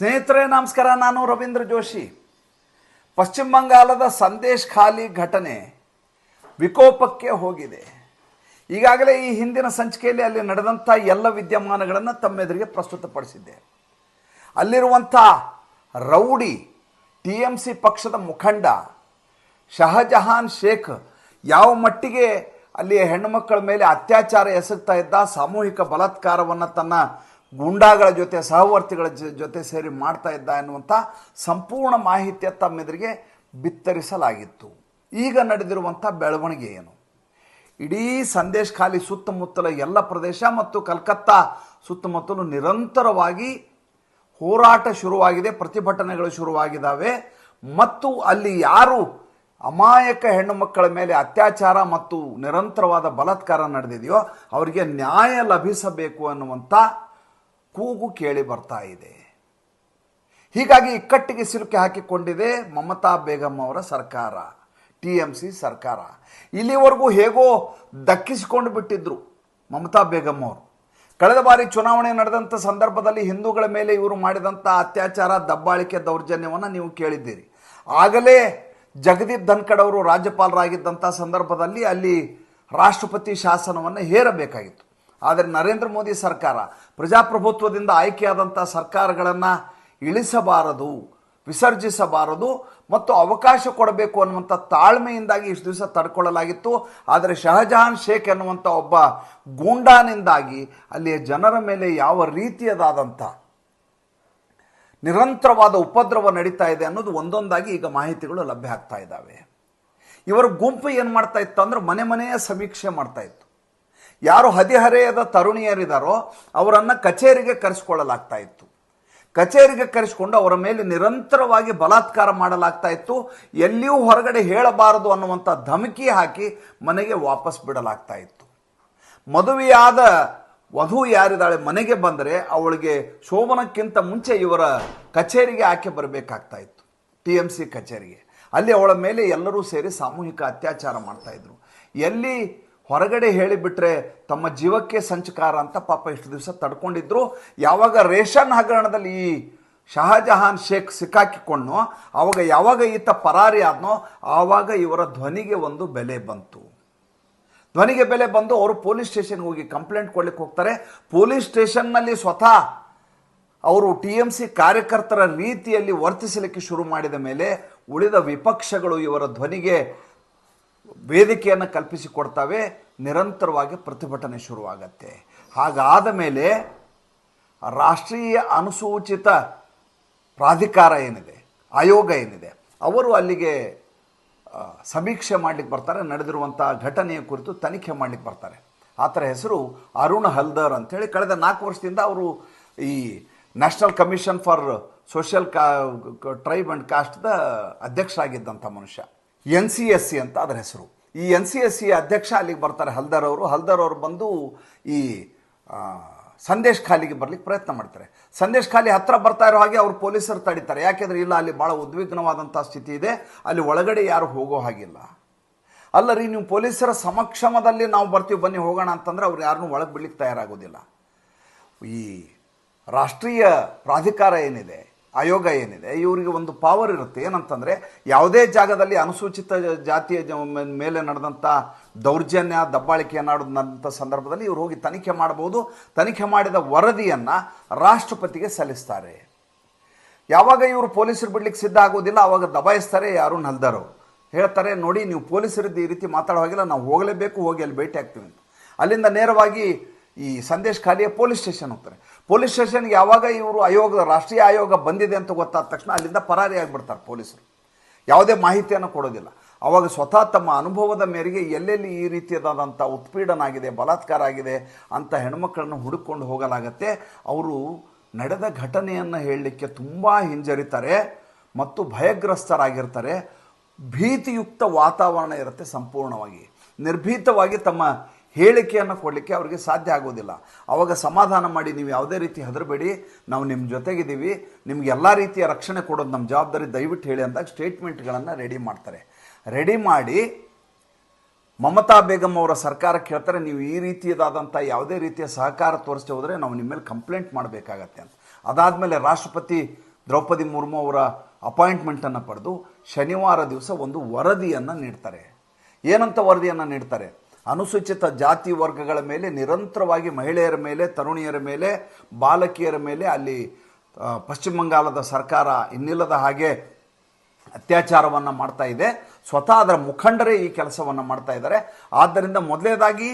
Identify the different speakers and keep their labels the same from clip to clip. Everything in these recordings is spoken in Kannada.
Speaker 1: ಸ್ನೇಹಿತರೆ, ನಮಸ್ಕಾರ. ನಾನು ರವೀಂದ್ರ ಜೋಶಿ. ಪಶ್ಚಿಮ ಬಂಗಾಲದ ಸಂದೇಶ್ ಖಾಲಿ ಘಟನೆ ವಿಕೋಪಕ್ಕೆ ಹೋಗಿದೆ. ಈಗಾಗಲೇ ಈ ಹಿಂದಿನ ಸಂಚಿಕೆಯಲ್ಲಿ ಅಲ್ಲಿ ನಡೆದಂಥ ಎಲ್ಲ ವಿದ್ಯಮಾನಗಳನ್ನು ತಮ್ಮೆದುರಿಗೆ ಪ್ರಸ್ತುತಪಡಿಸಿದ್ದೆ. ಅಲ್ಲಿರುವಂಥ ರೌಡಿ ಟಿ ಎಂ ಸಿ ಪಕ್ಷದ ಮುಖಂಡ ಶಹಜಹಾನ್ ಶೇಖ್ ಯಾವ ಮಟ್ಟಿಗೆ ಅಲ್ಲಿ ಹೆಣ್ಣುಮಕ್ಕಳ ಮೇಲೆ ಅತ್ಯಾಚಾರ ಎಸಗ್ತಾ ಇದ್ದ, ಸಾಮೂಹಿಕ ಬಲಾತ್ಕಾರವನ್ನು ತನ್ನ ಗೂಂಡಾಗಳ ಜೊತೆ ಸಹವರ್ತಿಗಳ ಜೊತೆ ಸೇರಿ ಮಾಡ್ತಾ ಇದ್ದ ಎನ್ನುವಂಥ ಸಂಪೂರ್ಣ ಮಾಹಿತಿಯ ತಮ್ಮೆದುರಿಗೆ ಬಿತ್ತರಿಸಲಾಗಿತ್ತು. ಈಗ ನಡೆದಿರುವಂಥ ಬೆಳವಣಿಗೆ ಏನು? ಇಡೀ ಸಂದೇಶ್ ಖಾಲಿ ಸುತ್ತಮುತ್ತಲ ಎಲ್ಲ ಪ್ರದೇಶ ಮತ್ತು ಕಲ್ಕತ್ತಾ ಸುತ್ತಮುತ್ತಲು ನಿರಂತರವಾಗಿ ಹೋರಾಟ ಶುರುವಾಗಿದೆ, ಪ್ರತಿಭಟನೆಗಳು ಶುರುವಾಗಿದ್ದಾವೆ ಮತ್ತು ಅಲ್ಲಿ ಯಾರು ಅಮಾಯಕ ಹೆಣ್ಣು ಮಕ್ಕಳ ಮೇಲೆ ಅತ್ಯಾಚಾರ ಮತ್ತು ನಿರಂತರವಾದ ಬಲಾತ್ಕಾರ ನಡೆದಿದೆಯೋ ಅವರಿಗೆ ನ್ಯಾಯ ಲಭಿಸಬೇಕು ಅನ್ನುವಂಥ ಕೂಗು ಕೇಳಿ ಬರ್ತಾ ಇದೆ. ಹೀಗಾಗಿ ಇಕ್ಕಟ್ಟಿಗೆ ಸಿಲುಕಿ ಹಾಕಿಕೊಂಡಿದೆ ಮಮತಾ ಬೇಗಂ ಅವರ ಸರ್ಕಾರ, ಟಿ ಎಂ ಸಿ ಸರ್ಕಾರ. ಇಲ್ಲಿವರೆಗೂ ಹೇಗೋ ದಕ್ಕಿಸಿಕೊಂಡು ಬಿಟ್ಟಿದ್ರು ಮಮತಾ ಬೇಗಂ ಅವರು. ಕಳೆದ ಬಾರಿ ಚುನಾವಣೆ ನಡೆದಂಥ ಸಂದರ್ಭದಲ್ಲಿ ಹಿಂದೂಗಳ ಮೇಲೆ ಇವರು ಮಾಡಿದಂಥ ಅತ್ಯಾಚಾರ, ದಬ್ಬಾಳಿಕೆ ದೌರ್ಜನ್ಯವನ್ನು ನೀವು ಕೇಳಿದ್ದೀರಿ. ಆಗಲೇ ಜಗದೀಪ್ ಧನ್ಖಡ್ ಅವರು ರಾಜ್ಯಪಾಲರಾಗಿದ್ದಂಥ ಸಂದರ್ಭದಲ್ಲಿ ಅಲ್ಲಿ ರಾಷ್ಟ್ರಪತಿ ಶಾಸನವನ್ನು ಹೇರಬೇಕಾಗಿತ್ತು. ಆದರೆ ನರೇಂದ್ರ ಮೋದಿ ಸರ್ಕಾರ ಪ್ರಜಾಪ್ರಭುತ್ವದಿಂದ ಆಯ್ಕೆಯಾದಂಥ ಸರ್ಕಾರಗಳನ್ನು ಇಳಿಸಬಾರದು, ವಿಸರ್ಜಿಸಬಾರದು ಮತ್ತು ಅವಕಾಶ ಕೊಡಬೇಕು ಅನ್ನುವಂಥ ತಾಳ್ಮೆಯಿಂದಾಗಿ ಇಷ್ಟು ದಿವಸ ತಡ್ಕೊಳ್ಳಲಾಗಿತ್ತು. ಆದರೆ ಶಹಜಹಾನ್ ಶೇಖ್ ಎನ್ನುವಂಥ ಒಬ್ಬ ಗೂಂಡಾನಿಂದಾಗಿ ಅಲ್ಲಿಯ ಜನರ ಮೇಲೆ ಯಾವ ರೀತಿಯದಾದಂಥ ನಿರಂತರವಾದ ಉಪದ್ರವ ನಡೀತಾ ಇದೆ ಅನ್ನೋದು ಒಂದೊಂದಾಗಿ ಈಗ ಮಾಹಿತಿಗಳು ಲಭ್ಯ ಆಗ್ತಾ ಇದ್ದಾವೆ. ಇವರ ಗುಂಪು ಏನು ಮಾಡ್ತಾ ಇತ್ತು ಅಂದ್ರೆ ಮನೆ ಮನೆಯ ಸಮೀಕ್ಷೆ ಮಾಡ್ತಾ ಇತ್ತು. ಯಾರು ಹದಿಹರೆಯದ ತರುಣಿಯರಿದಾರೋ ಅವರನ್ನು ಕಚೇರಿಗೆ ಕರೆಸ್ಕೊಳ್ಳಲಾಗ್ತಾ ಇತ್ತು. ಕಚೇರಿಗೆ ಕರೆಸಿಕೊಂಡು ಅವರ ಮೇಲೆ ನಿರಂತರವಾಗಿ ಬಲಾತ್ಕಾರ ಮಾಡಲಾಗ್ತಾ ಇತ್ತು. ಎಲ್ಲಿಯೂ ಹೊರಗಡೆ ಹೇಳಬಾರದು ಅನ್ನುವಂಥ ಧಮಕಿ ಹಾಕಿ ಮನೆಗೆ ವಾಪಸ್ ಬಿಡಲಾಗ್ತಾ ಇತ್ತು. ಮದುವೆಯಾದ ವಧು ಯಾರಿದ್ದಾಳೆ ಮನೆಗೆ ಬಂದರೆ ಅವಳಿಗೆ ಶೋಭನಕ್ಕಿಂತ ಮುಂಚೆ ಇವರ ಕಚೇರಿಗೆ ಆಕೆ ಬರಬೇಕಾಗ್ತಾ ಇತ್ತು. ಟಿ ಎಂ ಸಿ ಕಚೇರಿಗೆ. ಅಲ್ಲಿ ಅವಳ ಮೇಲೆ ಎಲ್ಲರೂ ಸೇರಿ ಸಾಮೂಹಿಕ ಅತ್ಯಾಚಾರ ಮಾಡ್ತಾಯಿದ್ರು ಎಲ್ಲಿ ಹೊರಗಡೆ ಹೇಳಿಬಿಟ್ರೆ ತಮ್ಮ ಜೀವಕ್ಕೆ ಸಂಚಕಾರ ಅಂತ ಪಾಪ ಇಷ್ಟು ದಿವಸ ತಡ್ಕೊಂಡಿದ್ರು. ಯಾವಾಗ ರೇಷನ್ ಹಗರಣದಲ್ಲಿ ಈ ಶಹಜಹಾನ್ ಶೇಖ್ ಸಿಕ್ಕಾಕಿಕೊಂಡು ಆವಾಗ ಯಾವಾಗ ಈತ ಪರಾರಿ ಆದ್ನೋ, ಆವಾಗ ಇವರ ಧ್ವನಿಗೆ ಒಂದು ಬೆಲೆ ಬಂತು. ಧ್ವನಿಗೆ ಬೆಲೆ ಬಂದು ಅವರು ಪೊಲೀಸ್ ಸ್ಟೇಷನ್ಗೆ ಹೋಗಿ ಕಂಪ್ಲೇಂಟ್ ಕೊಡ್ಲಿಕ್ಕೆ ಹೋಗ್ತಾರೆ. ಪೊಲೀಸ್ ಸ್ಟೇಷನ್ನಲ್ಲಿ ಸ್ವತಃ ಅವರು ಟಿ ಎಂ ಸಿ ಕಾರ್ಯಕರ್ತರ ರೀತಿಯಲ್ಲಿ ವರ್ತಿಸಲಿಕ್ಕೆ ಶುರು ಮಾಡಿದ ಮೇಲೆ ಉಳಿದ ವಿಪಕ್ಷಗಳು ಇವರ ಧ್ವನಿಗೆ ವೇದಿಕೆಯನ್ನು ಕಲ್ಪಿಸಿಕೊಡ್ತವೆ, ನಿರಂತರವಾಗಿ ಪ್ರತಿಭಟನೆ ಶುರುವಾಗತ್ತೆ. ಹಾಗಾದ ಮೇಲೆ ರಾಷ್ಟ್ರೀಯ ಅನುಸೂಚಿತ ಪ್ರಾಧಿಕಾರ ಏನಿದೆ, ಆಯೋಗ ಏನಿದೆ, ಅವರು ಅಲ್ಲಿಗೆ ಸಮೀಕ್ಷೆ ಮಾಡಲಿಕ್ಕೆ ಬರ್ತಾರೆ. ನಡೆದಿರುವಂಥ ಘಟನೆಯ ಕುರಿತು ತನಿಖೆ ಮಾಡಲಿಕ್ಕೆ ಬರ್ತಾರೆ. ಆತರ ಹೆಸರು ಅರುಣ್ ಹಲ್ದರ್ ಅಂಥೇಳಿ ಕಳೆದ ನಾಲ್ಕು ವರ್ಷದಿಂದ ಅವರು ಈ ನ್ಯಾಷನಲ್ ಕಮಿಷನ್ ಫಾರ್ ಸೋಷಿಯಲ್ ಕಾ ಟ್ರೈಬ್ ಆ್ಯಂಡ್ ಕಾಸ್ಟ್ದ ಅಧ್ಯಕ್ಷರಾಗಿದ್ದಂಥ ಮನುಷ್ಯ. ಎನ್ ಸಿ ಎಸ್ ಸಿ ಅಂತ ಅದರ ಹೆಸರು. ಈ ಎನ್ ಸಿ ಎಸ್ ಸಿ ಅಧ್ಯಕ್ಷ ಅಲ್ಲಿಗೆ ಬರ್ತಾರೆ ಹಲ್ದರ್ ಅವರು. ಹಲ್ದರ್ ಅವರು ಬಂದು ಈ ಸಂದೇಶ್ ಖಾಲಿಗೆ ಬರ್ಲಿಕ್ಕೆ ಪ್ರಯತ್ನ ಮಾಡ್ತಾರೆ. ಸಂದೇಶ್ ಖಾಲಿ ಹತ್ತಿರ ಬರ್ತಾ ಇರೋ ಹಾಗೆ ಅವ್ರು ಪೊಲೀಸರು ತಡೀತಾರೆ. ಯಾಕೆಂದ್ರೆ ಇಲ್ಲ, ಅಲ್ಲಿ ಭಾಳ ಉದ್ವಿಗ್ನವಾದಂಥ ಸ್ಥಿತಿ ಇದೆ. ಅಲ್ಲಿ ಒಳಗಡೆ ಯಾರು ಹೋಗೋ ಹಾಗಿಲ್ಲ. ಅಲ್ಲ ರೀ, ನೀವು ಪೊಲೀಸರ ಸಮಕ್ಷಮದಲ್ಲಿ ನಾವು ಬರ್ತೀವಿ, ಬನ್ನಿ ಹೋಗೋಣ ಅಂತಂದ್ರೆ ಅವ್ರು ಯಾರನ್ನೂ ಒಳಗೆ ಬಿಡ್ಲಿಕ್ಕೆ ತಯಾರಾಗೋದಿಲ್ಲ. ಈ ರಾಷ್ಟ್ರೀಯ ಪ್ರಾಧಿಕಾರ ಏನಿದೆ ಆಯೋಗ ಏನಿದೆ? ಇವರಿಗೆ ಒಂದು ಪವರ್ ಇರುತ್ತೆ. ಏನಂತಂದರೆ ಯಾವುದೇ ಜಾಗದಲ್ಲಿ ಅನುಸೂಚಿತ ಜಾತಿಯ ಮೇಲೆ ನಡೆದಂಥ ದೌರ್ಜನ್ಯ, ದಬ್ಬಾಳಿಕೆ ಸಂದರ್ಭದಲ್ಲಿ ಇವರು ಹೋಗಿ ತನಿಖೆ ಮಾಡಬಹುದು. ತನಿಖೆ ಮಾಡಿದ ವರದಿಯನ್ನು ರಾಷ್ಟ್ರಪತಿಗೆ ಸಲ್ಲಿಸ್ತಾರೆ. ಯಾವಾಗ ಇವರು ಪೊಲೀಸರು ಬಿಡ್ಲಿಕ್ಕೆ ಸಿದ್ಧ ಆಗೋದಿಲ್ಲ, ಅವಾಗ ದಬಾಯಿಸ್ತಾರೆ ಯಾರು ನಲ್ದರು. ಹೇಳ್ತಾರೆ, ನೋಡಿ, ನೀವು ಪೊಲೀಸರದ್ದು ಈ ರೀತಿ ಮಾತಾಡೋ ಹಾಗಿಲ್ಲ, ನಾವು ಹೋಗಲೇಬೇಕು, ಹೋಗಿ ಅಲ್ಲಿ ಭೇಟಿ ಆಗ್ತೀವಿ ಅಲ್ಲಿಂದ ನೇರವಾಗಿ ಈ ಸಂದೇಶ್ ಖಾಲಿಯ ಪೊಲೀಸ್ ಸ್ಟೇಷನ್ ಹೋಗ್ತಾರೆ. ಪೊಲೀಸ್ ಸ್ಟೇಷನ್ಗೆ ಯಾವಾಗ ಇವರು ಆಯೋಗ ರಾಷ್ಟ್ರೀಯ ಆಯೋಗ ಬಂದಿದೆ ಅಂತ ಗೊತ್ತಾದ ತಕ್ಷಣ ಅಲ್ಲಿಂದ ಪರಾರಿ ಆಗಿಬಿಡ್ತಾರೆ ಪೊಲೀಸರು. ಯಾವುದೇ ಮಾಹಿತಿಯನ್ನು ಕೊಡೋದಿಲ್ಲ. ಅವಾಗ ಸ್ವತಃ ತಮ್ಮ ಅನುಭವದ ಮೇರೆಗೆ ಎಲ್ಲೆಲ್ಲಿ ಈ ರೀತಿಯಾದಂಥ ಉತ್ಪೀಡನ ಆಗಿದೆ ಬಲಾತ್ಕಾರ ಆಗಿದೆ ಅಂತ ಹೆಣ್ಮಕ್ಕಳನ್ನು ಹುಡುಕೊಂಡು ಹೋಗಲಾಗತ್ತೆ. ಅವರು ನಡೆದ ಘಟನೆಯನ್ನು ಹೇಳಲಿಕ್ಕೆ ತುಂಬ ಹಿಂಜರಿತಾರೆ ಮತ್ತು ಭಯಗ್ರಸ್ತರಾಗಿರ್ತಾರೆ. ಭೀತಿಯುಕ್ತ ವಾತಾವರಣ ಇರುತ್ತೆ ಸಂಪೂರ್ಣವಾಗಿ. ನಿರ್ಭೀತವಾಗಿ ತಮ್ಮ ಹೇಳಿಕೆಯನ್ನು ಕೊಡಲಿಕ್ಕೆ ಅವರಿಗೆ ಸಾಧ್ಯ ಆಗೋದಿಲ್ಲ. ಅವಾಗ ಸಮಾಧಾನ ಮಾಡಿ ನೀವು ಯಾವುದೇ ರೀತಿ ಹೆದರಬೇಡಿ. ನಾವು ನಿಮ್ಮ ಜೊತೆಗಿದ್ದೀವಿ. ನಿಮ್ಗೆ ಎಲ್ಲ ರೀತಿಯ ರಕ್ಷಣೆ ಕೊಡೋದು ನಮ್ಮ ಜವಾಬ್ದಾರಿ ದಯವಿಟ್ಟು ಹೇಳಿ ಅಂದಾಗ ಸ್ಟೇಟ್ಮೆಂಟ್ಗಳನ್ನು ರೆಡಿ ಮಾಡ್ತಾರೆ. ರೆಡಿ ಮಾಡಿ ಮಮತಾ ಬೇಗಂ ಅವರ ಸರ್ಕಾರ ಕೇಳ್ತಾರೆ, ನೀವು ಈ ರೀತಿಯದಾದಂಥ ಯಾವುದೇ ರೀತಿಯ ಸಹಕಾರ ತೋರಿಸ್ತಾ ಹೋದರೆ ನಾವು ನಿಮ್ಮ ಮೇಲೆ ಕಂಪ್ಲೇಂಟ್ ಮಾಡಬೇಕಾಗತ್ತೆ ಅಂತ. ಅದಾದಮೇಲೆ ರಾಷ್ಟ್ರಪತಿ ದ್ರೌಪದಿ ಮುರ್ಮು ಅವರ ಅಪಾಯಿಂಟ್ಮೆಂಟನ್ನು ಪಡೆದು ಶನಿವಾರ ದಿವಸ ಒಂದು ವರದಿಯನ್ನು ನೀಡ್ತಾರೆ. ಏನಂತ ವರದಿಯನ್ನು ನೀಡ್ತಾರೆ? ಅನುಸೂಚಿತ ಜಾತಿ ವರ್ಗಗಳ ಮೇಲೆ ನಿರಂತರವಾಗಿ ಮಹಿಳೆಯರ ಮೇಲೆ, ತರುಣಿಯರ ಮೇಲೆ, ಬಾಲಕಿಯರ ಮೇಲೆ ಅಲ್ಲಿ ಪಶ್ಚಿಮ ಬಂಗಾಳದ ಸರ್ಕಾರ ಇನ್ನಿಲ್ಲದ ಹಾಗೆ ಅತ್ಯಾಚಾರವನ್ನು ಮಾಡ್ತಾ ಇದೆ. ಸ್ವತಃ ಅದರ ಮುಖಂಡರೇ ಈ ಕೆಲಸವನ್ನು ಮಾಡ್ತಾ ಇದ್ದಾರೆ. ಆದ್ದರಿಂದ ಮೊದಲನೇದಾಗಿ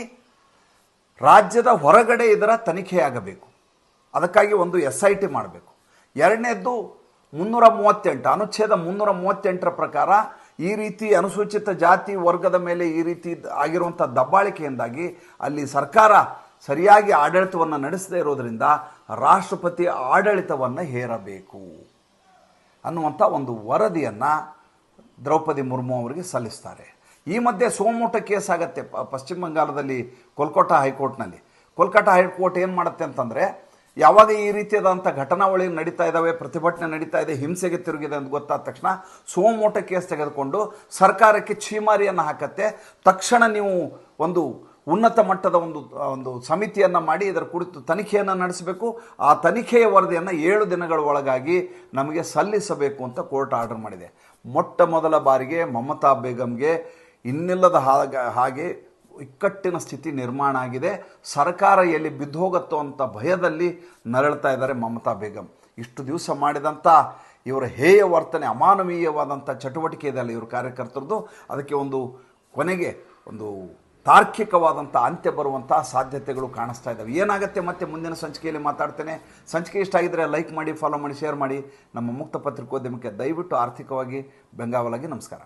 Speaker 1: ರಾಜ್ಯದ ಹೊರಗಡೆ ಇದರ ತನಿಖೆಯಾಗಬೇಕು. ಅದಕ್ಕಾಗಿ ಒಂದು ಎಸ್ ಐ ಟಿ ಮಾಡಬೇಕು. ಎರಡನೇದ್ದು ಮುನ್ನೂರ ಮೂವತ್ತೆಂಟು, ಅನುಚ್ಛೇದ ಮುನ್ನೂರ ಮೂವತ್ತೆಂಟರ ಪ್ರಕಾರ ಈ ರೀತಿ ಅನುಸೂಚಿತ ಜಾತಿ ವರ್ಗದ ಮೇಲೆ ಈ ರೀತಿ ಆಗಿರುವಂಥ ದಬ್ಬಾಳಿಕೆಯಿಂದಾಗಿ ಅಲ್ಲಿ ಸರ್ಕಾರ ಸರಿಯಾಗಿ ಆಡಳಿತವನ್ನು ನಡೆಸದೇ ಇರೋದರಿಂದ ರಾಷ್ಟ್ರಪತಿ ಆಡಳಿತವನ್ನು ಹೇರಬೇಕು ಅನ್ನುವಂಥ ಒಂದು ವರದಿಯನ್ನು ದ್ರೌಪದಿ ಮುರ್ಮು ಅವರಿಗೆ ಸಲ್ಲಿಸ್ತಾರೆ. ಈ ಮಧ್ಯೆ ಸೋಮೋಟ ಕೇಸ್ ಆಗತ್ತೆ ಪಶ್ಚಿಮ ಬಂಗಾಳದಲ್ಲಿ ಕೋಲ್ಕತ್ತಾ ಹೈಕೋರ್ಟ್ನಲ್ಲಿ. ಕೋಲ್ಕತ್ತಾ ಹೈಕೋರ್ಟ್ ಏನು ಮಾಡುತ್ತೆ ಅಂತಂದರೆ ಯಾವಾಗ ಈ ರೀತಿಯಾದಂಥ ಘಟನಾವಳಿ ನಡೀತಾ ಇದ್ದಾವೆ ಪ್ರತಿಭಟನೆ ನಡೀತಾ ಇದೆ, ಹಿಂಸೆಗೆ ತಿರುಗಿದೆ ಅಂತ ಗೊತ್ತಾದ ತಕ್ಷಣ ಸೋಮೋಟ ಕೇಸ್ ತೆಗೆದುಕೊಂಡು ಸರ್ಕಾರಕ್ಕೆ ಛೀಮಾರಿಯನ್ನು ಹಾಕತ್ತೆ. ತಕ್ಷಣ ನೀವು ಒಂದು ಉನ್ನತ ಮಟ್ಟದ ಒಂದು ಒಂದು ಸಮಿತಿಯನ್ನು ಮಾಡಿ ಇದರ ಕುರಿತು ತನಿಖೆಯನ್ನು ನಡೆಸಬೇಕು. ಆ ತನಿಖೆಯ ವರದಿಯನ್ನು ಏಳು ದಿನಗಳ ಒಳಗಾಗಿ ನಮಗೆ ಸಲ್ಲಿಸಬೇಕು ಅಂತ ಕೋರ್ಟ್ ಆರ್ಡರ್ ಮಾಡಿದೆ. ಮೊಟ್ಟ ಮೊದಲ ಬಾರಿಗೆ ಮಮತಾ ಬೇಗಂಗೆ ಇನ್ನಿಲ್ಲದ ಹಾಗ, ಹಾಗೆ ಇಕ್ಕಟ್ಟಿನ ಸ್ಥಿತಿ ನಿರ್ಮಾಣ ಆಗಿದೆ. ಸರ್ಕಾರ ಎಲ್ಲಿ ಬಿದ್ದೋಗತ್ತೋ ಅಂತ ಭಯದಲ್ಲಿ ನರಳ್ತಾ ಇದ್ದಾರೆ ಮಮತಾ ಬೇಗಂ. ಇಷ್ಟು ದಿವಸ ಮಾಡಿದಂಥ ಇವರ ಹೇಯ ವರ್ತನೆ ಅಮಾನವೀಯವಾದಂಥ ಚಟುವಟಿಕೆ ಇದೆ ಅಲ್ಲ ಇವ್ರ ಕಾರ್ಯಕರ್ತರದ್ದು. ಅದಕ್ಕೆ ಒಂದು ಕೊನೆಗೆ ಒಂದು ತಾರ್ಕಿಕವಾದಂಥ ಅಂತ್ಯ ಬರುವಂಥ ಸಾಧ್ಯತೆಗಳು ಕಾಣಿಸ್ತಾ ಇದ್ದಾವೆ. ಏನಾಗುತ್ತೆ ಮತ್ತೆ ಮುಂದಿನ ಸಂಚಿಕೆಯಲ್ಲಿ ಮಾತಾಡ್ತೇನೆ. ಸಂಚಿಕೆ ಇಷ್ಟ ಆಗಿದ್ರೆ ಲೈಕ್ ಮಾಡಿ, ಫಾಲೋ ಮಾಡಿ, ಶೇರ್ ಮಾಡಿ. ನಮ್ಮ ಮುಕ್ತ ಪತ್ರಿಕೋದ್ಯಮಕ್ಕೆ ದಯವಿಟ್ಟು ಆರ್ಥಿಕವಾಗಿ ಬೆಂಗಾವಲಾಗಿ ನಮಸ್ಕಾರ.